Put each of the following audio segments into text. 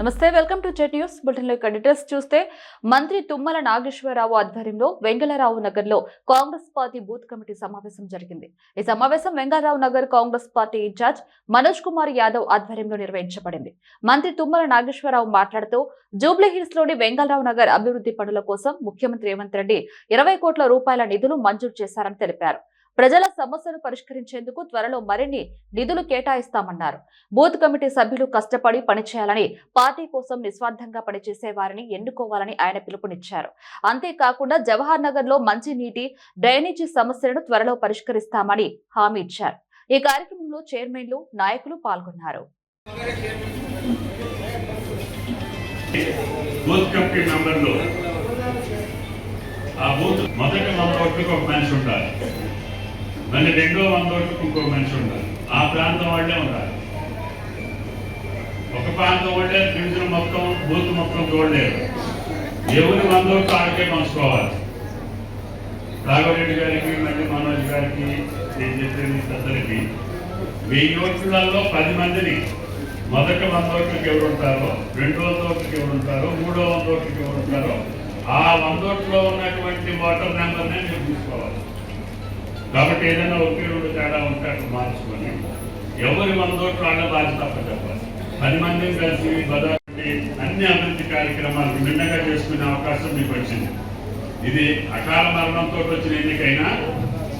నమస్తే welcome to Jet News. బులెటిన్లో details చూస్తే మంత్రి తుమ్మల నాగేశ్వరరావు ఆధ్వర్యంలో వెంగళరావు నగర్లో కాంగ్రెస్ పార్టీ బూత్ కమిటీ సమావేశం జరిగింది. ఈ సమావేశం వెంగళరావు నగర్ కాంగ్రెస్ పార్టీ ఇన్ఛార్జ్ మనోజ్ కుమార్ యాదవ్ ఆధ్వర్యంలో నిర్వహించబడింది. మంత్రి తుమ్మల నాగేశ్వరరావు మాట్లాడుతూ జూబ్లీ హిల్స్లోని వెంగళరావు నగర్ అభివృద్ధి పనుల కోసం ముఖ్యమంత్రి రేవంత్ రెడ్డి ఇరవై కోట్ల రూపాయల నిధులు మంజూరు చేశారని తెలిపారు. ప్రజల సమస్యను పరిష్కరించేందుకు త్వరలో మరిన్ని నిధులు కేటాయిస్తామన్నారు. బూత్ కమిటీ సభ్యులు కష్టపడి పనిచేయాలని పార్టీ కోసం నిస్వార్థంగా పనిచేసే వారిని ఎన్నుకోవాలని ఆయన పిలుపునిచ్చారు. అంతేకాకుండా జవహర్ నగర్లో మంచినీటి డ్రైనేజీ సమస్యలను త్వరలో పరిష్కరిస్తామని హామీ ఇచ్చారు. ఈ కార్యక్రమంలో చైర్మన్లు నాయకులు పాల్గొన్నారు. బూత్ కమిటీ మెంబర్లు ఆ బూత్ మొదటి ఒక మనిషి ఉండాలి మళ్ళీ రెండో వంద ఓట్లకు ఇంకో మనిషి ఉండాలి. ఆ ప్రాంతం వాళ్ళే ఉండాలి. ఒక ప్రాంతం వాళ్ళే డివిజన్ మొత్తం బూత్ మొత్తం చూడలేరు ఎవరి వంద ఓట్లు ఆడికే పంచుకోవాలి రాఘవరెడ్డి గారికి మళ్ళీ మనోజ్ గారికి నేను చెప్పిన పెద్దలకి వెయ్యి ఓట్లలో పది మందిని మొదటి వంద ఓట్లకి ఎవరు ఉంటారో రెండో వంద ఓట్లకి ఎవరు ఉంటారో మూడో వంద ఓట్లకి ఎవరు ఉంటారో ఆ వంద ఓట్లో ఉన్నటువంటి ఓటర్ నెంబర్నే మీరు తీసుకోవాలి. కాబట్టి ఏదైనా ఒకే రెండు తేడా ఉంటే అక్కడ మార్చుకొని ఎవరి మన ఓట్లు వాళ్ళ బాధ్యత తప్ప చెప్పాలి. పది మందిని కలిసి బదాలి అన్ని అభివృద్ధి కార్యక్రమాలు నిన్నగా చేసుకునే అవకాశం మీకు వచ్చింది. ఇది అకాల మరణంతో వచ్చిన ఎన్నికైనా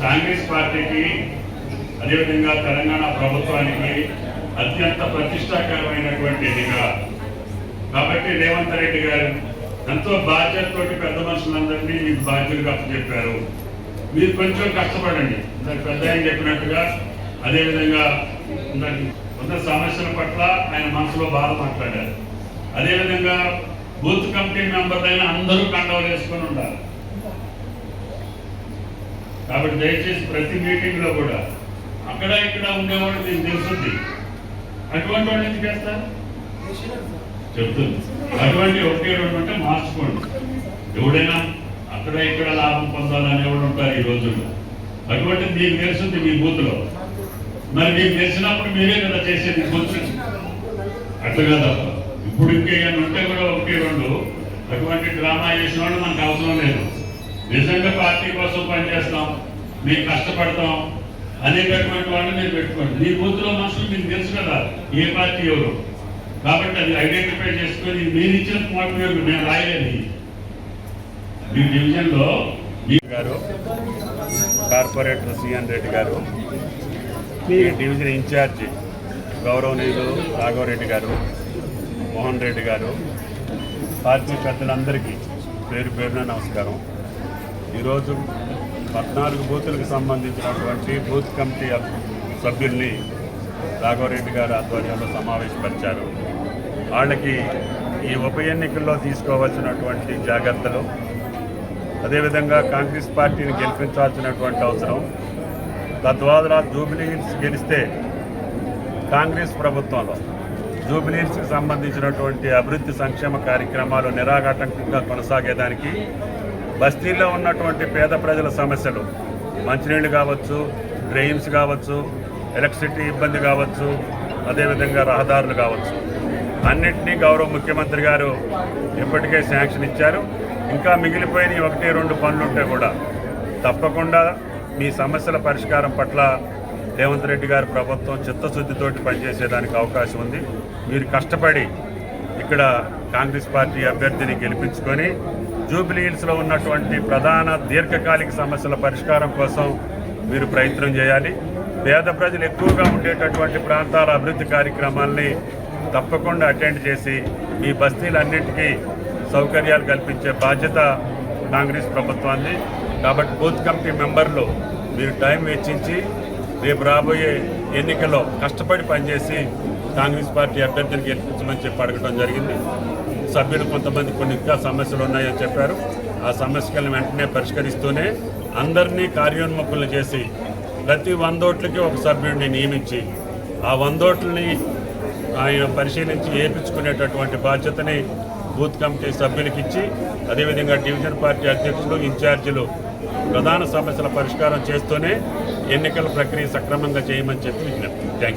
కాంగ్రెస్ పార్టీకి అదేవిధంగా తెలంగాణ ప్రభుత్వానికి అత్యంత ప్రతిష్టాకరమైనటువంటి ఎన్నిక. కాబట్టి రేవంత్ రెడ్డి గారు ఎంతో బాధ్యతతోటి పెద్ద మనుషులందరినీ మీకు బాధ్యులుగా చెప్పారు. మీరు కొంచెం కష్టపడండి. ఇందాక పెద్ద ఆయన చెప్పినట్టుగా అదేవిధంగా ఇందాక సమస్యల పట్ల ఆయన మనసులో బాధ మాట్లాడారు. అదేవిధంగా బూత్ కమిటీ అయిన అందరూ కండవలు వేసుకొని ఉండాలి. కాబట్టి దయచేసి ప్రతి మీటింగ్లో కూడా అక్కడ ఇక్కడ ఉండేవాళ్ళు మీకు తెలుస్తుంది అటువంటి వాళ్ళు ఎందుకు వేస్తారు చెప్తుంది. అటువంటి ఒకటి రెండు అంటే మార్చుకోండి. ఎవడైనా అక్కడ ఇక్కడ లాభం పొందాలని ఎవరు ఉంటారు ఈ రోజుల్లో? అటువంటి మీకు తెలుస్తుంది మీ బూత్లో. మరి మీకు తెలిసినప్పుడు మీరే కదా చేసేది కొంచెం అట్లా కదా ఇప్పుడు ఇంకేమైనా ఉంటే కూడా ఒకటి రెండు. అటువంటి డ్రామా చేసిన వాళ్ళు మనకు అవసరం లేదు. నిజంగా పార్టీ కోసం పనిచేస్తాం మేము కష్టపడతాం అనేటటువంటి వాళ్ళు మీరు పెట్టుకోండి. మీ బూత్లో మనుషులు మీకు తెలుసు కదా ఏ పార్టీ ఎవరు? కాబట్టి అది ఐడెంటిఫై చేసుకొని మీరు ఇచ్చిన మాట మేము రాయలేదు మీ డివిజన్లో మీ గారు కార్పొరేటర్ సిఎన్ రెడ్డి గారు మీ డివిజన్ ఇన్ఛార్జి గౌరవనీయులు రాఘవరెడ్డి గారు మోహన్ రెడ్డి గారు పార్టీ పెద్దలందరికీ పేరు పేరున నమస్కారం. ఈరోజు పద్నాలుగు బూతులకు సంబంధించినటువంటి బూత్ కమిటీ సభ్యుల్ని రాఘవరెడ్డి గారు ఆధ్వర్యంలో సమావేశపరిచారు. వాళ్ళకి ఈ ఉప ఎన్నికల్లో తీసుకోవాల్సినటువంటి జాగ్రత్తలు అదేవిధంగా కాంగ్రెస్ పార్టీని గెలిపించాల్సినటువంటి అవసరం. తద్వారా జూబిలీ హిల్స్ గెలిస్తే కాంగ్రెస్ ప్రభుత్వంలో జూబిలీ హిల్స్కి సంబంధించినటువంటి అభివృద్ధి సంక్షేమ కార్యక్రమాలు నిరాఘాటంకంగా కొనసాగేదానికి బస్తీల్లో ఉన్నటువంటి పేద ప్రజల సమస్యలు మంచినీళ్ళు కావచ్చు డ్రైన్స్ కావచ్చు ఎలక్ట్రిసిటీ ఇబ్బంది కావచ్చు అదేవిధంగా రహదారులు కావచ్చు. అన్నింటినీ గౌరవ ముఖ్యమంత్రి గారు ఇప్పటికే శాంక్షన్ ఇచ్చారు. ఇంకా మిగిలిపోయిన ఒకటి రెండు పనులు ఉంటే కూడా తప్పకుండా మీ సమస్యల పరిష్కారం పట్ల రేవంత్ రెడ్డి గారి ప్రభుత్వం చిత్తశుద్ధితోటి పనిచేసేదానికి అవకాశం ఉంది. మీరు కష్టపడి ఇక్కడ కాంగ్రెస్ పార్టీ అభ్యర్థిని గెలిపించుకొని జూబిలీ హిల్స్లో ఉన్నటువంటి ప్రధాన దీర్ఘకాలిక సమస్యల పరిష్కారం కోసం మీరు ప్రయత్నం చేయాలి. పేద ప్రజలు ఎక్కువగా ఉండేటటువంటి ప్రాంతాల అభివృద్ధి కార్యక్రమాల్ని తప్పకుండా అటెండ్ చేసి మీ బస్తీలన్నింటికీ సౌకర్యాలు కల్పించే బాధ్యత కాంగ్రెస్ ప్రభుత్వాన్ని. కాబట్టి బూత్ కమిటీ మెంబర్లు మీరు టైం వెచ్చించి రేపు రాబోయే ఎన్నికల్లో కష్టపడి పనిచేసి కాంగ్రెస్ పార్టీ అభ్యర్థిని గెలిపించమని చెప్పి అడగడం జరిగింది. సభ్యులు కొంతమంది కొన్ని ఇంకా సమస్యలు ఉన్నాయని చెప్పారు. ఆ సమస్యలను వెంటనే పరిష్కరిస్తూనే అందరినీ కార్యోన్ముఖులు చేసి ప్రతి వందోట్లకి ఒక సభ్యుడిని నియమించి ఆ వందోట్లని ఆయన పరిశీలించి ఏపించుకునేటటువంటి బాధ్యతని బూత్ కమిటీ సభ్యులకి ఇచ్చి అదేవిధంగా డివిజన్ పార్టీ అధ్యక్షులు ఇన్ఛార్జీలు ప్రధాన సమస్యల పరిష్కారం చేస్తూనే ఎన్నికల ప్రక్రియ సక్రమంగా చేయమని చెప్పి విజ్ఞప్తి. Thank you